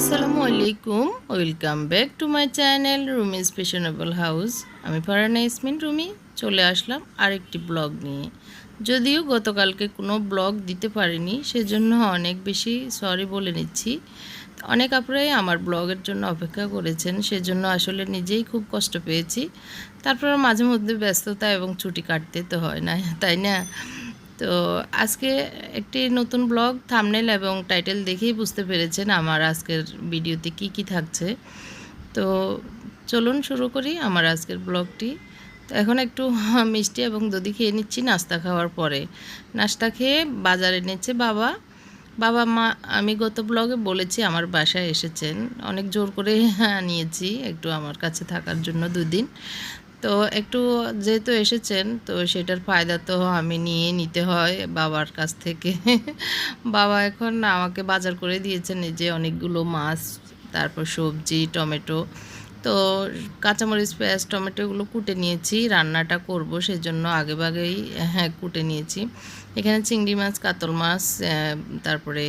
আসসালামু আলাইকুম। Welcome back to my channel Rumi fashionable house আমি ফারানা ইসমিন রুমি, চলে আসলাম আরেকটি ব্লগ নিয়ে। যদিও গতকালকে কোনো ব্লগ দিতে পারিনি, সেজন্য অনেক বেশি সরি বলে নিচ্ছি। অনেক আপনারাই আমার ব্লগের জন্য অপেক্ষা করেছেন, সেজন্য আসলে নিজেই খুব কষ্ট পেয়েছি। তারপর মাঝে মধ্যে ব্যস্ততা এবং ছুটি কাটতে তো হয় না, তাই না? তো আজকে একটি নতুন ব্লগ থামনেল এবং টাইটেল দেখেই বুঝতে পেরেছেন আমার আজকের ভিডিওতে কি কি থাকছে। তো চলুন শুরু করি আমার আজকের ব্লগটি। তো এখন একটু মিষ্টি এবং দধি খেয়ে নিচ্ছি নাস্তা খাওয়ার পরে। নাস্তা খেয়ে বাজারে এনেছে বাবা। বাবা মা, আমি গত ব্লগে বলেছি আমার বাসায় এসেছেন। অনেক জোর করে নিয়েছি একটু আমার কাছে থাকার জন্য দুদিন। তো একটু যেহেতু এসেছেন, তো সেটার ফায়দা তো আমি নিয়ে নিতে হয় বাবার কাছ থেকে। বাবা এখন আমাকে বাজার করে দিয়েছেন যে অনেকগুলো মাছ, তারপর সবজি, টমেটো। তো কাঁচামরিচ, পেঁয়াজ টমেটোগুলো কুটে নিয়েছি, রান্নাটা করব সেজন্য আগেভাগেই হ্যাঁ কুটে নিয়েছি। এখানে চিংড়ি মাছ, কাতল মাছ তারপরে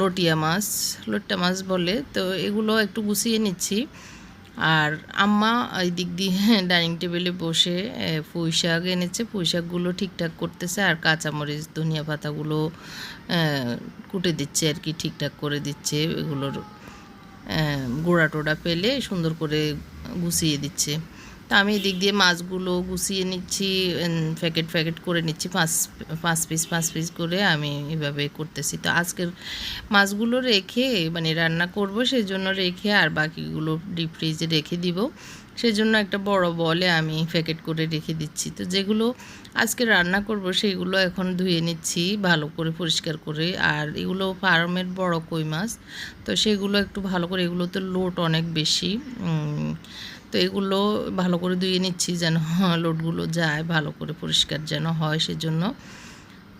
লটিয়া মাছ লটিয়া মাছ বলে, তো এগুলো একটু গুছিয়ে নিচ্ছি। আর আম্মা এই দিক দিয়ে ডাইনিং টেবিলে বসে পুঁই শাক এনেছে। পুঁই শাকগুলো ঠিকঠাক করতেছে আর কাঁচামরিচ, ধনিয়া পাতাগুলো কুটে দিচ্ছে আর কি, ঠিকঠাক করে দিচ্ছে। এগুলোর গোড়া টোড়া পেলে সুন্দর করে গুছিয়ে দিচ্ছে। তা আমি এদিক দিয়ে মাছগুলো গুছিয়ে নিচ্ছি প্যাকেট প্যাকেট করে নিচ্ছি, পাঁচ পাঁচ পিস পাঁচ পিস করে আমি এভাবে করতেছি। তো আজকের মাছগুলো রেখে মানে রান্না করব সেই জন্য রেখে আর বাকিগুলো ডিপ ফ্রিজে রেখে দিব। সেজন্য একটা বড় বলে আমি প্যাকেট করে রেখে দিচ্ছি। তো যেগুলো আজকে রান্না করব সেইগুলো এখন ধুয়ে নিচ্ছি, ভালো করে পরিষ্কার করে। আর এগুলো ফার্মের বড় কই মাছ, তো সেগুলো একটু ভালো করে এগুলো তো লোট অনেক বেশি। তো এগুলো ভালো করে ধুয়ে নিচ্ছি যেন লোটগুলো যায়, ভালো করে পরিষ্কার যেন হয় সেজন্য।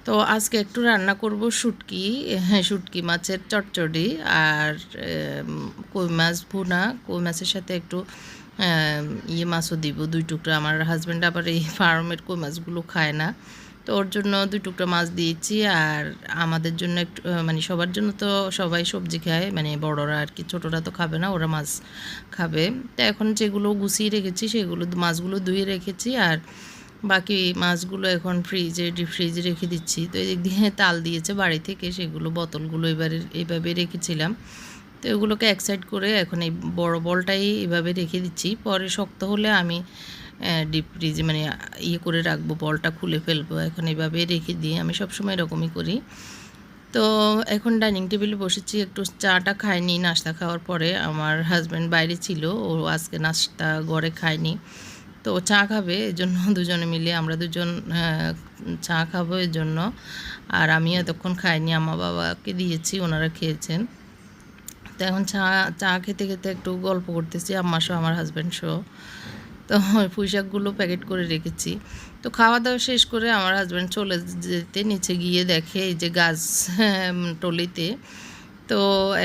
তো আজকে একটু রান্না করব শুটকি হ্যাঁ শুটকি মাছের চটচড়ি। আর কই মাছ ভুনা, কই মাছের সাথে একটু ইয়ে মাছও দিব, দুই টুকরা। আমার হাজব্যান্ড আবার এই ফার্মের কই মাছগুলো খায় না। তো ওর জন্য দুই টুকরা মাছ দিয়েছি আর আমাদের জন্য একটু মানে সবার জন্য তো সবাই সবজি খায় মানে বড়রা আর কি, ছোটরা তো খাবে না, ওরা মাছ খাবে। তো এখন যেগুলো গুছিয়ে রেখেছি, সেগুলো মাছগুলো ধুয়ে রেখেছি আর বাকি মাছগুলো এখন ফ্রিজে ডিপ ফ্রিজে রেখে দিচ্ছি। তো এদিক দিয়ে তাল দিয়েছে বাড়ি থেকে, সেগুলো বোতলগুলো এবারে এইভাবে রেখেছিলাম। তো এগুলোকে এক সাইড করে এখন এই বড় বলটাই এভাবে রেখে দিচ্ছি। পরে শক্ত হলে আমি ডিপ ফ্রিজে মানে ইয়ে করে রাখব, বলটা খুলে ফেলব। এখন এভাবে রেখে দিয়ে আমি সবসময় এরকমই করি। তো এখন ডাইনিং টেবিলে বসেছি, একটু চাটা খাইনি, নাস্তা খাওয়ার পরে আমার হাজব্যান্ড বাইরে ছিল, ও আজকে নাস্তা ঘরে খায়নি। তো চা খাবে এই জন্য দুজনে মিলে, আমরা দুজন চা খাব এর জন্য আর আমি এতক্ষণ খাইনি আমার বাবাকে দিয়েছি, ওনারা খেয়েছেন। তো এখন চা চা খেতে খেতে একটু গল্প করতেছি, আম্মা সহ, আমার হাজব্যান্ড সহ। তো পুঁই শাকগুলো প্যাকেট করে রেখেছি। তো খাওয়া দাওয়া শেষ করে আমার হাজব্যান্ড চলে যেতে, নিচে গিয়ে দেখে এই যে গাছ টলিতে। তো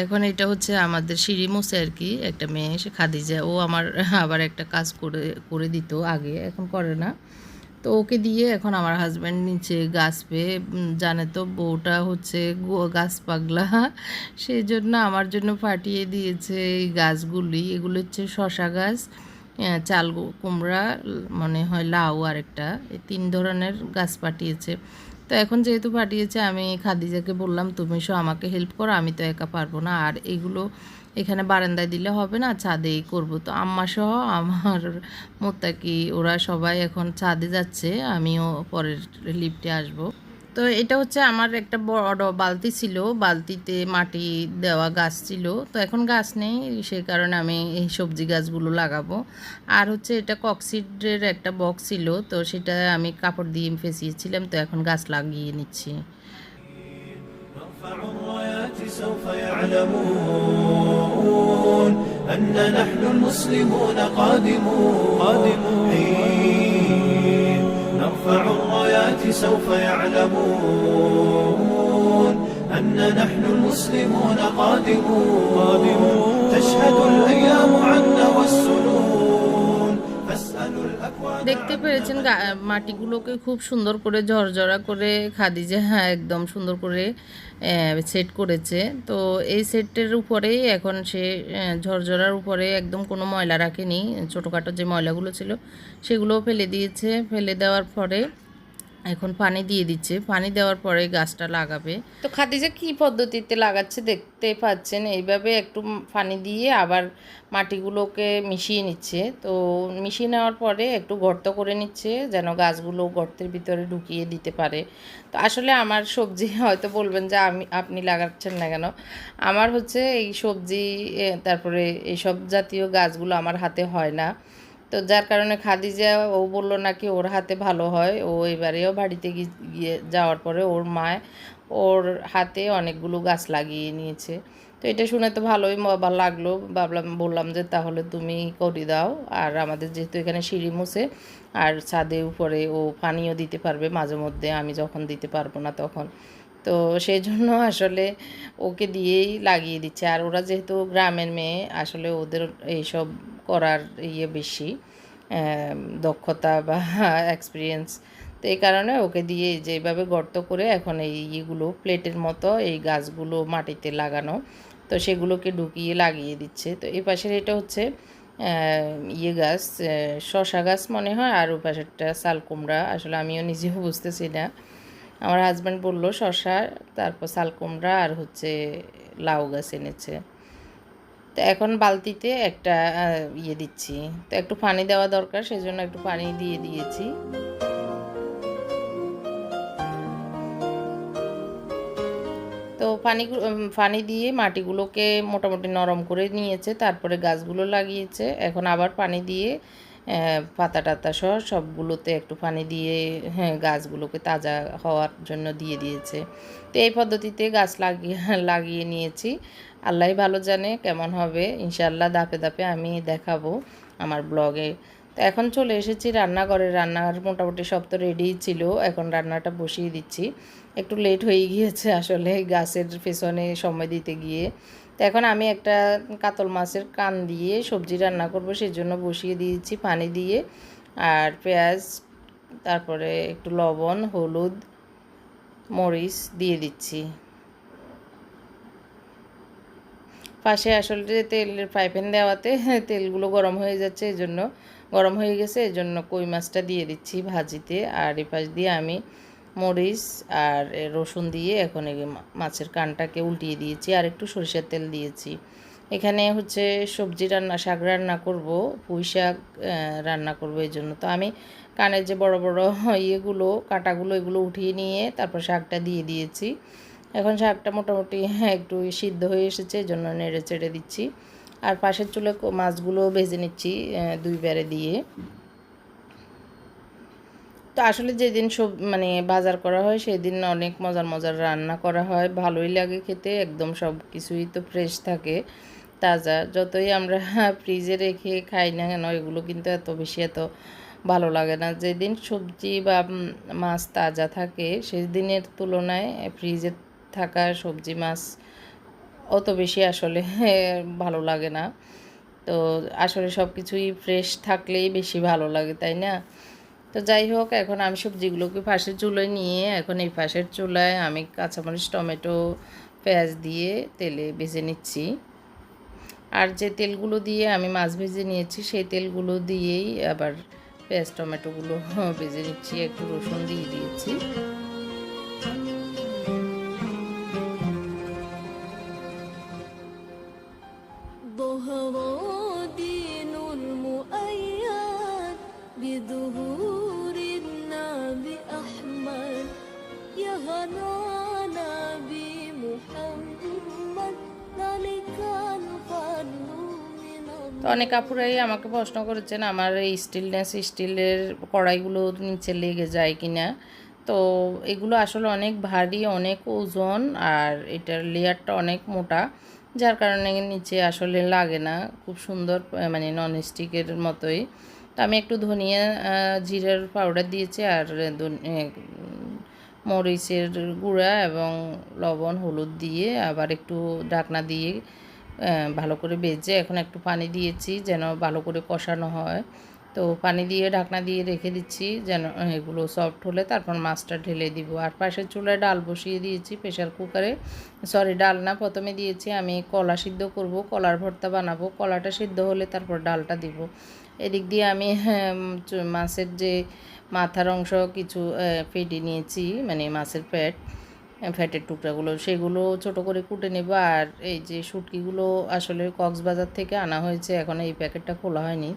এখন এটা হচ্ছে আমাদের সিঁড়ি মুছে আর কি, একটা মেয়ে, সে খাদিজা। ও আমার আবার একটা কাজ করে করে দিত আগে, এখন করে না। তো ওকে দিয়ে এখন আমার হাজব্যান্ড নিচে গাছ পেয়ে জানে তো বউটা হচ্ছে গাছ পাগলা। সেই জন্য আমার জন্য ফাটিয়ে দিয়েছে এই গাছগুলি। এগুলো হচ্ছে শশা গাছ চাল, কুমড়া, মনে হয় লাউ আর একটা এই তিন ধরনের গাছ পাঠিয়েছে। তো এখন যেহেতু পাঠিয়েছে, আমি খাদিজাকে বললাম, তুমি সব আমাকে হেল্প করো, আমি তো একা পারব না। আর এগুলো এখানে বারান্দায় দিলে হবে না, ছাদেই করব। তো আম্মা সহ আমার মোত্তাকি, ওরা সবাই এখন ছাদে যাচ্ছে, আমিও পরের লিফটে আসব। তো এটা হচ্ছে আমার একটা বড় বালতি ছিল বালতিতে মাটি দেওয়া গাছ ছিল তো এখন গাছ নেই সেই কারণে আমি এই সবজি গাছগুলো লাগাবো আর হচ্ছে এটা কক্সিডের একটা বক্স ছিল তো সেটা আমি কাপড় দিয়ে ফেসিয়েছিলাম তো এখন গাছ লাগিয়ে নিচ্ছি سوف يعلمون أن نحن المسلمون قادمون قادمون نرفع الرايات سوف يعلمون أن نحن المسلمون قادمون تشهد الأيام عنا والسنون فاسألوا الأكوان দেখতে পেরেছেন গা- মাটিগুলোকে খুব সুন্দর করে ঝরঝরা করে খাদিজা হ্যাঁ একদম সুন্দর করে সেট করেছে তো এই সেটের উপরেই এখন সে আহ, ঝরঝরার উপরে একদম কোনো ময়লা রাখেনি ছোটোখাটো যে ময়লাগুলো ছিল সেগুলোও ফেলে দিয়েছে ফেলে দেওয়ার পরে এখন পানি দিয়ে দিচ্ছে। পানি দেওয়ার পরে গাছটা লাগাবে। তো খাদিজা কি পদ্ধতিতে লাগাচ্ছে দেখতে পাচ্ছেন? এইভাবে একটু পানি দিয়ে আবার মাটিগুলোকে মিশিয়ে নিচ্ছে। তো মিশিয়ে নেওয়ার পরে একটু গর্ত করে নিচ্ছে যেন গাছগুলো গর্তের ভিতরে ঢুকিয়ে দিতে পারে। তো আসলে আমার সবজি হয়তো বলবেন যে আমি, আপনি লাগাচ্ছেন না কেন? আমার হচ্ছে এই সবজি তারপরে এইসব জাতীয় গাছগুলো আমার হাতে হয় না। তো যার কারণে খাদিজা ও বলল নাকি ওর হাতে ভালো হয়। ও এবারেও বাড়িতে গিয়ে যাওয়ার পরে ওর মায় ওর হাতে অনেকগুলো গাছ লাগিয়ে নিয়েছে। তো এটা শুনে তো ভালোই ম- লাগল। ভাবলাম, বললাম যে তাহলে তুমি করে দাও। আর আমাদের যেহেতু এখানে সিঁড়ি মুছে, আর ছাদে উপরে ও পানিও দিতে পারবে মাঝে মধ্যে, আমি যখন দিতে পারব না তখন। তো সেই জন্য আসলে ওকে দিয়েই লাগিয়ে দিচ্ছে। আর ওরা যেহেতু গ্রামের মেয়ে, আসলে ওদের এইসব করার ইয়ে বেশি দক্ষতা বা এক্সপিরিয়েন্স তো এই কারণে ওকে দিয়ে যেভাবে গর্ত করে এখন এই ইয়েগুলো, প্লেটের মতো এই গাছগুলো মাটিতে লাগানো। তো সেগুলোকে ঢুকিয়ে লাগিয়ে দিচ্ছে। তো এই পাশের এটা হচ্ছে ইয়ে গাছ শশা গাছ মনে হয়, আর ওই পাশেরটা শাল কুমড়া। আসলে আমিও নিজেও বুঝতেছি না। আমার হাজব্যান্ড বলল শশা তারপর শাল কুমড়া আর হচ্ছে লাউ গাছ এনেছে। তো এখন বালতিতে একটা ইয়ে দিচ্ছি। তো একটু পানি দেওয়া দরকার সেই জন্য একটু পানি দিয়ে দিয়েছি। পানি পানি দিয়ে মাটিগুলোকে মোটামুটি নরম করে নিয়েছে, তারপরে গাছগুলো লাগিয়েছে। এখন আবার পানি দিয়ে পাতা টাতা সহ সবগুলোতে একটু পানি দিয়ে হ্যাঁ গাছগুলোকে তাজা হওয়ার জন্য দিয়ে দিয়েছে। তো এই পদ্ধতিতে গাছ লাগিয়ে লাগিয়ে নিয়েছি। আল্লাহ ভালো জানে কেমন হবে। ইনশাল্লাহ দাপে দাপে আমি দেখাবো আমার ব্লগে। তো এখন চলে এসেছি রান্নাঘরে। রান্নার মোটামুটি সব তো রেডিই ছিল, এখন রান্নাটা বসিয়ে দিচ্ছি। একটু লেট হয়ে গিয়েছে আসলে গাছের পেছনে সময় দিতে গিয়ে। তো এখন আমি একটা কাতল মাছের কান দিয়ে সবজি রান্না করব সেই জন্য বসিয়ে দিয়েছি পানি দিয়ে। আর পেঁয়াজ, তারপরে একটু লবণ, হলুদ, মরিচ দিয়ে দিচ্ছি। পাশে আসলে তেলের পাইপেন দেওয়াতে তেলগুলো গরম হয়ে যাচ্ছে এই জন্য গরম হয়ে গেছে এই জন্য কই মাছটা দিয়ে দিচ্ছি ভাজিতে। আর এই পাশ দিয়ে আমি মরিচ আর রসুন দিয়ে এখন এই মাছের কানটাকে উল্টিয়ে দিয়েছি আর একটু সরিষার তেল দিয়েছি। এখানে হচ্ছে সবজি রান্না, শাক রান্না করব, পুঁই শাক রান্না করব এই জন্য। তো আমি কানের যে বড় বড় ইয়েগুলো, কাঁটাগুলো এগুলো উঠিয়ে নিয়ে তারপর শাকটা দিয়ে দিয়েছি। এখন শাকটা মোটামুটি একটু সিদ্ধ হয়ে এসেছে এই জন্য নেড়ে চেড়ে দিচ্ছি। আর পাশের চুলে মাছগুলো ভেজে নিচ্ছি দুই বেড়ে দিয়ে। তো আসলে যেদিন সব মানে বাজার করা হয়, সেদিন অনেক মজার মজার রান্না করা হয়। ভালোই লাগে খেতে, একদম সব কিছুই তো ফ্রেশ থাকে, তাজা। যতই আমরা ফ্রিজে রেখে খাই না কেন, এগুলো কিন্তু এত বেশি এত ভালো লাগে না। যেদিন সবজি বা মাছ তাজা থাকে, সেদিনের তুলনায় ফ্রিজে থাকা সবজি মাছ অত বেশি আসলে ভালো লাগে না। তো আসলে সব কিছুই ফ্রেশ থাকলেই বেশি ভালো লাগে, তাই না? তো যাই হোক, এখন আমি সবজিগুলোকে পাশের চুলোয় নিয়ে, এখন এই পাশের চুলায় আমি কাঁচামরিচ, টমেটো, পেঁয়াজ দিয়ে তেলে ভেজে নিচ্ছি। আর যে তেলগুলো দিয়ে আমি মাছ ভেজে নিয়েছি, সেই তেলগুলো দিয়েই আবার পেঁয়াজ, টমেটোগুলো ভেজে নিচ্ছি, একটু রসুন দিয়ে দিয়েছি। অনেক আপুরাই আমাকে প্রশ্ন করেছেন, আমার এই স্টিলনেস, স্টিলের কড়াইগুলো নিচে লেগে যায় কিনা? তো এগুলো আসলে অনেক ভারী, অনেক ওজন, আর এটার লেয়ারটা অনেক মোটা, যার কারণে নিচে আসলে লাগে না, খুব সুন্দর মানে নন স্টিকের মতোই। তো আমি একটু ধনিয়া জিরার পাউডার দিয়েছি, আর মরিচের গুঁড়া এবং লবণ, হলুদ দিয়ে আবার একটু ঢাকনা দিয়ে ভালো করে বেজে এখন একটু পানি দিয়েছি যেন ভালো করে কষানো হয়। তো পানি দিয়ে ঢাকনা দিয়ে রেখে দিচ্ছি যেন এগুলো সফট হলে তারপর মাছটা ঢেলে দিব। আর পাশের চুলায় ডাল বসিয়ে দিয়েছি প্রেশার কুকারে সরি ডাল না প্রথমে দিয়েছি আমি কলা সিদ্ধ করব কলার ভর্তা বানাবো। কলাটা সিদ্ধ হলে তারপর ডালটা দিব। এদিক দিয়ে আমি হ্যাঁ, মাছের যে মাথার অংশ কিছু ফেটে নিয়েছি মানে মাছের ফ্যাট ফ্যাটের টুকরাগুলো, সেগুলো ছোট করে কুটে নেব। আর এই যে শুটকিগুলো আসলে কক্সবাজার থেকে আনা হয়েছে, এখন এই প্যাকেটটা খোলা হয়নি।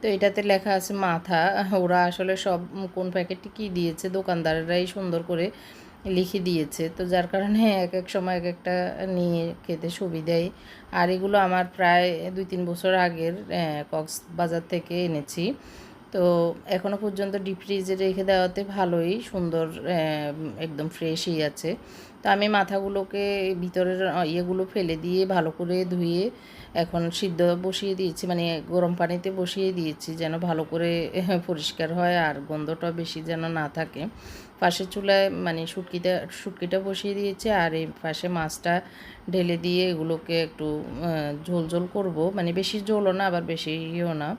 তো এটাতে লেখা আছে মাথা। ওরা আসলে সব কোন প্যাকেটটি কী দিয়েছে, দোকানদাররাই সুন্দর করে লিখে দিয়েছে। তো যার কারণে এক এক সময় এক একটা নিয়ে খেতে সুবিধাই আর এগুলো আমার প্রায় দুই তিন বছর আগের কক্সবাজার থেকে এনেছি। তো এখনও পর্যন্ত ডিপ ফ্রিজে রেখে দেওয়াতে ভালোই সুন্দর একদম ফ্রেশই আছে। তো আমি মাথাগুলোকে ভিতরের ইয়েগুলো ফেলে দিয়ে ভালো করে ধুয়ে এখন সিদ্ধ বসিয়ে দিয়েছি মানে গরম পানিতে বসিয়ে দিয়েছি যেন ভালো করে পরিষ্কার হয় আর গন্ধটা বেশি যেন না থাকে। পাশে চুলায় মানে শুটকিটা শুটকিটা বসিয়ে দিয়েছি আর এই পাশে মাছটা ঢেলে দিয়ে এগুলোকে একটু ঝোল ঝোল করব। মানে বেশি ঝোলও না, আবার বেশি ইয়েও না।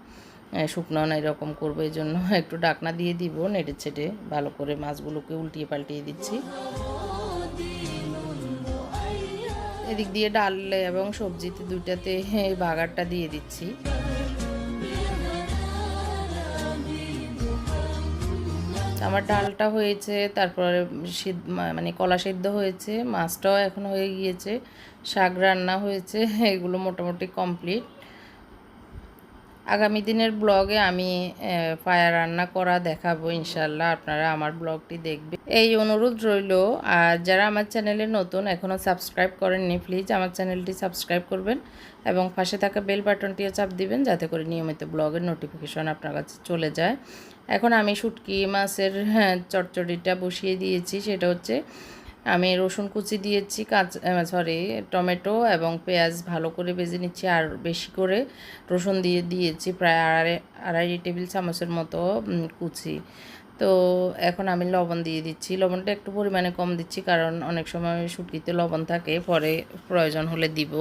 শুকনো না এরকম করব, এই জন্য একটু ডাকনা দিয়ে দিব, নেড়ে ছেটে ভালো করে মাছগুলোকে উল্টিয়ে পাল্টিয়ে দিচ্ছি। এদিক দিয়ে ডাল এবং সবজিতে দুইটাতে এই বাগারটা দিয়ে দিচ্ছি। আমার ডালটা হয়েছে, তারপরে সিদ্ধ মানে কলা সিদ্ধ হয়েছে, মাছটাও এখন হয়ে গিয়েছে, শাক রান্না হয়েছে, এগুলো মোটামুটি কমপ্লিট। আগামী দিনের ব্লগে আমি পায়া রান্না করা দেখাবো ইনশাল্লাহ। আপনারা আমার ব্লগটি দেখবে। এই অনুরোধ রইল আর যারা আমার চ্যানেলে নতুন এখনও সাবস্ক্রাইব করেননি প্লিজ আমার চ্যানেলটি সাবস্ক্রাইব করবেন এবং পাশে থাকা বেল বাটনটিও চাপ দিবেন যাতে করে নিয়মিত ব্লগের নোটিফিকেশন আপনার কাছে চলে যায়। এখন আমি শুটকি মাছের হ্যাঁ, চচ্চড়িটা বসিয়ে দিয়েছি সেটা হচ্ছে আমি রসুন কুচি দিয়েছি, কাঁচ সরি টমেটো এবং পেঁয়াজ ভালো করে ভেজে নিচ্ছি আর বেশি করে রসুন দিয়ে দিয়েছি প্রায় আড়াই আড়াই টেবিল চামচের মতো কুচি। তো এখন আমি লবণ দিয়ে দিচ্ছি। লবণটা একটু পরিমাণে কম দিচ্ছি কারণ অনেক সময় শুটকিতে লবণ থাকে, পরে প্রয়োজন হলে দিব।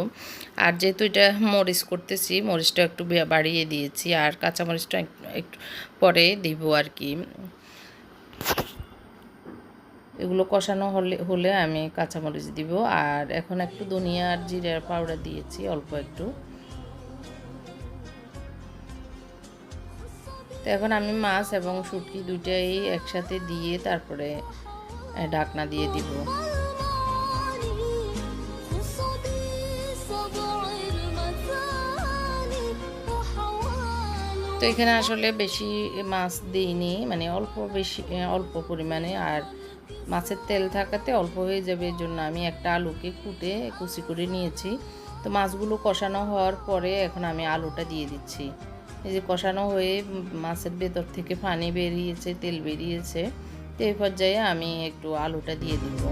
আর যেহেতু এটা মরিচ করতেছি, মরিচটা একটু বাড়িয়ে দিয়েছি আর কাঁচামরিচটা একটু পরে দিব আর কি। এগুলো কষানো হলে হলে আমি কাঁচামরিচ দিব। আর এখন একটু ধনিয়া আর জিরার পাউডার দিয়েছি, অল্প একটু। তো এখন আমি মাছ এবং সুটকি দুইটাই একসাথে দিয়ে তারপরে ঢাকনা দিয়ে দিব। তো এখানে আসলে বেশি মাছ দিইনি মানে অল্প বেশি অল্প পরিমাণে। আর মাছের তেল থাকাতে অল্প হয়ে যাবে, এর জন্য আমি একটা আলুকে কুটে কুচি করে নিয়েছি। তো মাছগুলো কষানো হওয়ার পরে এখন আমি আলুটা দিয়ে দিচ্ছি। এই যে কষানো হয়ে মাছের ভেতর থেকে পানি বেরিয়েছে, তেল বেরিয়েছে, তো এই পর্যায়ে আমি একটু আলুটা দিয়ে দিব।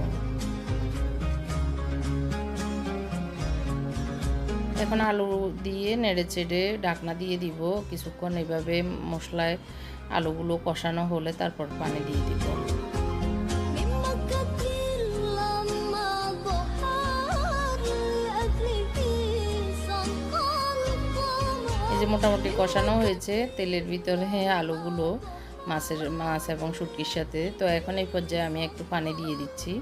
এখন আলু দিয়ে নেড়ে চেড়ে ঢাকনা দিয়ে দিব। কিছুক্ষণ এভাবে মশলায় আলুগুলো কষানো হলে তারপর পানি দিয়ে দিব। মোটামুটি কষানো হয়েছে, তেলের ভিতরে আলুগুলো, মাছের, মাছ এবং সুটকির সাথে। তো এখন এই পর্যায়ে আমি একটু পানি দিয়ে দিচ্ছি।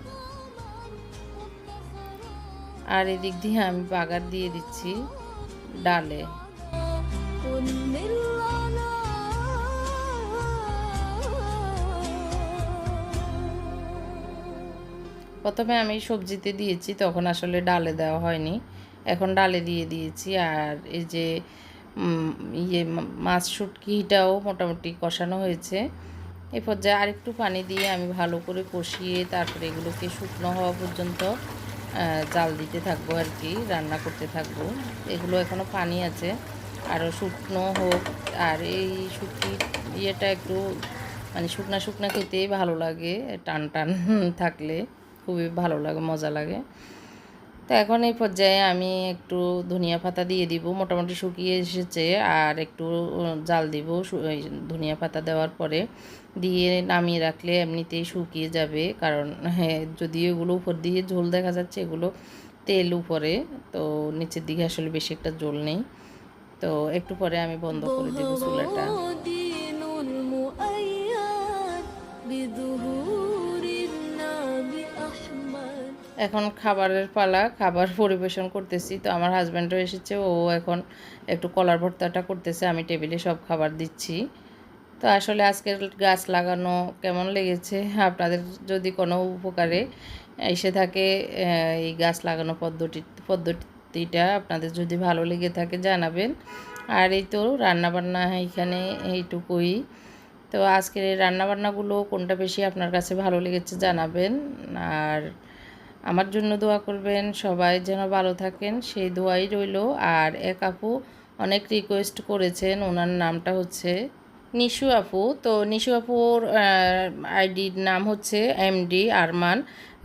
আর এদিক দিয়ে আমি বাগার দিয়ে দিচ্ছি ডালে। প্রথমে আমি সবজিতে দিয়েছি, তখন আসলে ডালে দেওয়া হয়নি। এখন ডালে দিয়ে দিয়েছি, আর এই যে ইয়ে মাছ শুটকিটাও মোটামুটি কষানো হয়েছে। এই পর্যায়ে আরেকটু পানি দিয়ে আমি ভালো করে কষিয়ে তারপরে এগুলোকে শুকনো হওয়া পর্যন্ত জাল দিতে থাকব আর কি, রান্না করতে থাকব। এগুলো এখনও পানি আছে। আরও শুকনো হোক, আর এই শুটকি ইয়েটা একটু মানে শুকনা শুকনা খেতেই ভালো লাগে, টান টান থাকলে খুবই ভালো লাগে, মজা লাগে। তো এখন এই পর্যায়ে আমি একটু ধনিয়া পাতা দিয়ে দিব, মোটামুটি শুকিয়ে এসেছে, আর একটু জাল দিব ধনিয়া পাতা দেওয়ার পরে দিয়ে নামিয়ে রাখলে এমনিতেই শুকিয়ে যাবে, কারণ হ্যাঁ যদি এগুলো উপর দিয়ে ঝোল দেখা যাচ্ছে এগুলো তেল উপরে, তো নিচের দিকে আসলে বেশি একটা ঝোল নেই। তো একটু পরে আমি বন্ধ করে দেবো চুলাটা। এখন খাবারের পালা, খাবার পরিবেশন করতেছি। তো আমার হাজব্যান্ডও এসেছে, ও এখন একটু কলার ভর্তাটা করতেছে, আমি টেবিলে সব খাবার দিচ্ছি। তো আসলে আজকের গাছ লাগানো কেমন লেগেছে? আপনাদের যদি কোনো উপকারে এসে থাকে এই গাছ লাগানো পদ্ধতি, পদ্ধতিটা আপনাদের যদি ভালো লেগে থাকে, জানাবেন। আর এই তো রান্নাবান্না এখানে এইটুকুই। তো আজকের এই রান্নাবান্নাগুলো কোনটা বেশি আপনার কাছে ভালো লেগেছে, জানাবেন। আর আমার জন্য দোয়া করবেন, সবাই যেন ভালো থাকেন, সেই দোয়াই রইল। আর এক আপু অনেক রিকোয়েস্ট করেছেন, ওনার নামটা হচ্ছে নিশু আপু। তো নিশু আপুর আইডির নাম হচ্ছে এমডি আরমান।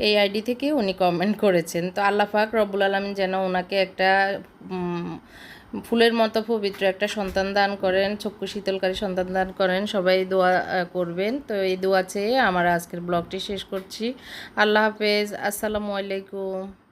এই আইডি থেকে উনি কমেন্ট করেছেন। তো আল্লাহ পাক রব্বুল আলমিন যেন ওনাকে একটা ফুলের মতো পবিত্র একটা সন্তান দান করেন, চক্ষু শীতলকারী সন্তান দান করেন, সবাই দোয়া করবেন। তো এই দোয়া চেয়ে আমার আজকের ব্লগটি শেষ করছি। আল্লাহ হাফেজ, আসসালামু আলাইকুম।